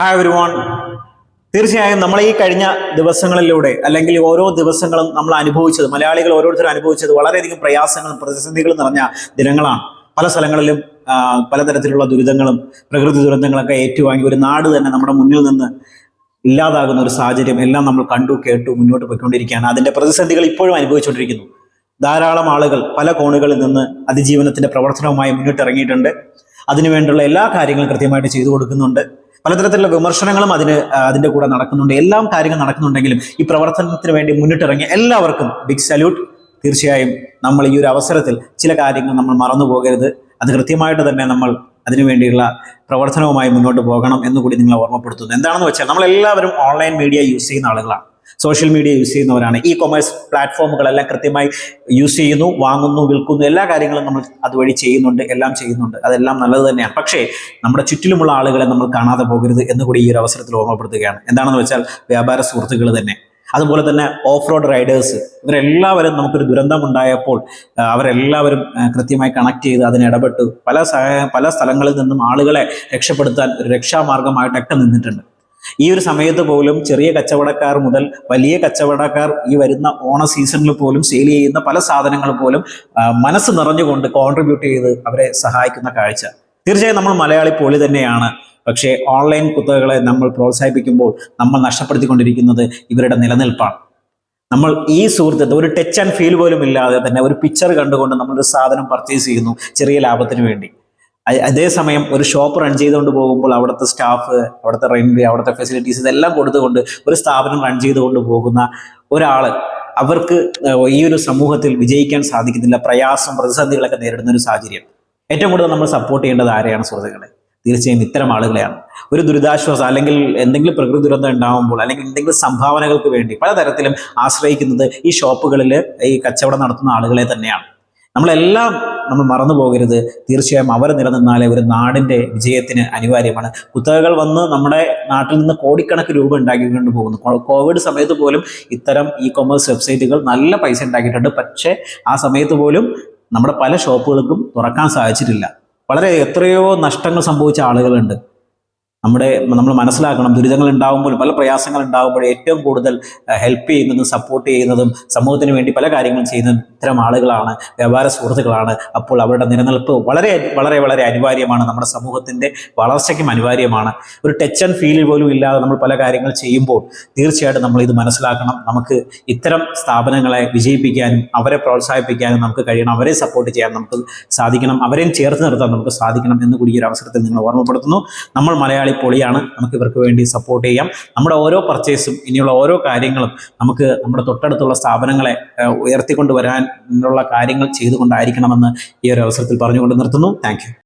Hi everyone തീർച്ചയായും നമ്മൾ ഈ കഴിഞ്ഞ ദിവസങ്ങളിലൂടെ അല്ലെങ്കിൽ ഓരോ ദിവസങ്ങളും നമ്മൾ അനുഭവിച്ചത് മലയാളികൾ ഓരോരുത്തരും അനുഭവിച്ചത് വളരെയധികം പ്രയാസങ്ങളും പ്രതിസന്ധികളും നിറഞ്ഞ ദിനങ്ങളാണ്. പല സ്ഥലങ്ങളിലും പലതരത്തിലുള്ള ദുരിതങ്ങളും പ്രകൃതി ദുരന്തങ്ങളൊക്കെ ഏറ്റുവാങ്ങി ഒരു നാട് തന്നെ നമ്മുടെ മുന്നിൽ നിന്ന് ഇല്ലാതാകുന്ന ഒരു സാഹചര്യം എല്ലാം നമ്മൾ കണ്ടു കേട്ടു മുന്നോട്ട് പോയിക്കൊണ്ടിരിക്കുകയാണ്. അതിന്റെ പ്രതിസന്ധികൾ ഇപ്പോഴും അനുഭവിച്ചുകൊണ്ടിരിക്കുന്നു. ധാരാളം ആളുകൾ പല കോണുകളിൽ നിന്ന് അതിജീവനത്തിന്റെ പ്രവർത്തനവുമായി മുന്നിട്ടിറങ്ങിയിട്ടുണ്ട്. അതിനുവേണ്ടിയുള്ള എല്ലാ കാര്യങ്ങളും കൃത്യമായിട്ട് ചെയ്തു കൊടുക്കുന്നുണ്ട്. പലതരത്തിലുള്ള വിമർശനങ്ങളും അതിന് അതിന്റെ കൂടെ നടക്കുന്നുണ്ട്. എല്ലാം കാര്യങ്ങൾ നടക്കുന്നുണ്ടെങ്കിലും ഈ പ്രവർത്തനത്തിന് വേണ്ടി മുന്നിട്ടിറങ്ങിയ എല്ലാവർക്കും ബിഗ് സല്യൂട്ട് തീർച്ചയായും നമ്മൾ ഈ ഒരു അവസരത്തിൽ ചില കാര്യങ്ങൾ നമ്മൾ മറന്നു പോകരുത്. അത് കൃത്യമായിട്ട് തന്നെ നമ്മൾ അതിനുവേണ്ടിയുള്ള പ്രവർത്തനവുമായി മുന്നോട്ട് പോകണം എന്ന് കൂടി നിങ്ങളെ ഓർമ്മപ്പെടുത്തുന്നു. എന്താണെന്ന് വെച്ചാൽ നമ്മളെല്ലാവരും ഓൺലൈൻ മീഡിയ യൂസ് ചെയ്യുന്ന ആളുകളാണ്. സോഷ്യൽ മീഡിയ യൂസ് ചെയ്യുന്നവരാണ്. ഇ കൊമേഴ്സ് പ്ലാറ്റ്ഫോമുകളെല്ലാം കൃത്യമായി യൂസ് ചെയ്യുന്നു വാങ്ങുന്നു വിൽക്കുന്നു എല്ലാ കാര്യങ്ങളും നമ്മൾ അതുവഴി ചെയ്യുന്നുണ്ട് എല്ലാം ചെയ്യുന്നുണ്ട്. അതെല്ലാം നല്ലത് തന്നെയാണ്. പക്ഷേ നമ്മുടെ ചുറ്റിലുമുള്ള ആളുകളെ നമ്മൾ കാണാതെ പോകരുത് എന്ന് കൂടി ഈ ഒരു അവസരത്തിൽ ഓർമ്മപ്പെടുത്തുകയാണ്. എന്താണെന്ന് വെച്ചാൽ വ്യാപാര സുഹൃത്തുക്കൾ തന്നെ. അതുപോലെ തന്നെ ഓഫ് റോഡ് റൈഡേഴ്സ് ഇവരെല്ലാവരും നമുക്കൊരു ദുരന്തം ഉണ്ടായപ്പോൾ അവരെല്ലാവരും കൃത്യമായി കണക്ട് ചെയ്ത് അതിന് ഇടപെട്ട് പല സഹ പല സ്ഥലങ്ങളിൽ നിന്നും ആളുകളെ രക്ഷപ്പെടുത്താൻ ഒരു രക്ഷാമാർഗമായിട്ടൊക്കെ നിന്നിട്ടുണ്ട്. ഈ ഒരു സമയത്ത് പോലും ചെറിയ കച്ചവടക്കാർ മുതൽ വലിയ കച്ചവടക്കാർ ഈ വരുന്ന ഓണ സീസണിൽ പോലും സെയിൽ ചെയ്യുന്ന പല സാധനങ്ങൾ പോലും മനസ്സ് നിറഞ്ഞുകൊണ്ട് കോൺട്രിബ്യൂട്ട് ചെയ്ത് അവരെ സഹായിക്കുന്ന കാഴ്ച. തീർച്ചയായും നമ്മൾ മലയാളി പോളി തന്നെയാണ്. പക്ഷേ ഓൺലൈൻ കുത്തകകളെ നമ്മൾ പ്രോത്സാഹിപ്പിക്കുമ്പോൾ നമ്മൾ നഷ്ടപ്പെടുത്തിക്കൊണ്ടിരിക്കുന്നത് ഇവരുടെ നിലനിൽപ്പാണ്. നമ്മൾ ഈ സുഹൃത്ത് ഒരു ടച്ച് ആൻഡ് ഫീൽ പോലും ഇല്ലാതെ തന്നെ ഒരു പിക്ചർ കണ്ടുകൊണ്ട് നമ്മളൊരു സാധനം പർച്ചേസ് ചെയ്യുന്നു ചെറിയ ലാഭത്തിന് വേണ്ടി. അതേസമയം ഒരു ഷോപ്പ് റൺ ചെയ്തുകൊണ്ട് പോകുമ്പോൾ അവിടുത്തെ സ്റ്റാഫ് അവിടുത്തെ റെന്റ് അവിടുത്തെ ഫെസിലിറ്റീസ് ഇതെല്ലാം കൊടുത്തുകൊണ്ട് ഒരു സ്ഥാപനം റൺ ചെയ്തുകൊണ്ട് പോകുന്ന ഒരാൾ അവർക്ക് ഈ ഒരു സമൂഹത്തിൽ വിജയിക്കാൻ സാധിക്കുന്നില്ല. പ്രയാസം പ്രതിസന്ധികളൊക്കെ നേരിടുന്ന ഒരു സാഹചര്യം. ഏറ്റവും കൂടുതൽ നമ്മൾ സപ്പോർട്ട് ചെയ്യേണ്ടത് ആരെയാണ് സുഹൃത്തുക്കളെ? തീർച്ചയായും ഇത്തരം ആളുകളെയാണ്. ഒരു ദുരിതാശ്വാസം അല്ലെങ്കിൽ എന്തെങ്കിലും പ്രകൃതി ദുരന്തം ഉണ്ടാകുമ്പോൾ അല്ലെങ്കിൽ എന്തെങ്കിലും സംഭാവനകൾക്ക് വേണ്ടി പലതരത്തിലും ആശ്രയിക്കുന്നത് ഈ ഷോപ്പുകളിൽ ഈ കച്ചവടം നടത്തുന്ന ആളുകളെ തന്നെയാണ്. നമ്മളെല്ലാം നമ്മൾ മറന്നു പോകരുത്. തീർച്ചയായും അവർ നിലനിന്നാലേ ഒരു നാടിന്റെ വിജയത്തിന് അനിവാര്യമാണ്. കുത്തകകൾ വന്ന് നമ്മുടെ നാട്ടിൽ നിന്ന് കോടിക്കണക്ക് രൂപ ഉണ്ടാക്കിക്കൊണ്ട് പോകുന്നു. കോവിഡ് സമയത്ത് പോലും ഇത്തരം ഇ കൊമേഴ്സ് വെബ്സൈറ്റുകൾ നല്ല പൈസ ഉണ്ടാക്കിയിട്ടുണ്ട്. പക്ഷേ ആ സമയത്ത് പോലും നമ്മുടെ പല ഷോപ്പുകൾക്കും തുറക്കാൻ സാധിച്ചിട്ടില്ല. വളരെ എത്രയോ നഷ്ടങ്ങൾ സംഭവിച്ച ആളുകളുണ്ട്. നമ്മുടെ നമ്മൾ മനസ്സിലാക്കണം ദുരിതങ്ങൾ ഉണ്ടാകുമ്പോൾ പല പ്രയാസങ്ങൾ ഉണ്ടാകുമ്പോൾ ഏറ്റവും കൂടുതൽ ഹെൽപ്പ് ചെയ്യുന്നതും സപ്പോർട്ട് ചെയ്യുന്നതും സമൂഹത്തിന് വേണ്ടി പല കാര്യങ്ങളും ചെയ്യുന്ന ഇത്തരം ആളുകളാണ് വ്യാപാര സുഹൃത്തുക്കളാണ്. അപ്പോൾ അവരുടെ നിലനിൽപ്പ് വളരെ വളരെ വളരെ അനിവാര്യമാണ്. നമ്മുടെ സമൂഹത്തിന്റെ വളർച്ചയ്ക്കും അനിവാര്യമാണ്. ഒരു ടച്ച് ആൻഡ് ഫീൽ പോലും ഇല്ലാതെ നമ്മൾ പല കാര്യങ്ങൾ ചെയ്യുമ്പോൾ തീർച്ചയായിട്ടും നമ്മൾ ഇത് മനസ്സിലാക്കണം. നമുക്ക് ഇത്തരം സ്ഥാപനങ്ങളെ വിജയിപ്പിക്കാനും അവരെ പ്രോത്സാഹിപ്പിക്കാനും നമുക്ക് കഴിയണം. അവരെ സപ്പോർട്ട് ചെയ്യാൻ നമുക്ക് സാധിക്കണം. അവരെയും ചേർത്ത് നിർത്താൻ നമുക്ക് സാധിക്കണം എന്ന് കൂടി ഈ ഒരു അവസരത്തിൽ നിങ്ങൾ ഓർമ്മപ്പെടുത്തുന്നു. നമ്മൾ മലയാളി പൊളിയാണ്. നമുക്ക് ഇവർക്ക് വേണ്ടി സപ്പോർട്ട് ചെയ്യാം. നമ്മുടെ ഓരോ പർച്ചേസും ഇനിയുള്ള ഓരോ കാര്യങ്ങളും നമുക്ക് നമ്മുടെ തൊട്ടടുത്തുള്ള സ്ഥാപനങ്ങളെ ഏഹ്, വരാനുള്ള കാര്യങ്ങൾ ചെയ്തുകൊണ്ടായിരിക്കണമെന്ന് ഈ ഒരു അവസരത്തിൽ പറഞ്ഞുകൊണ്ട് നിർത്തുന്നു. താങ്ക്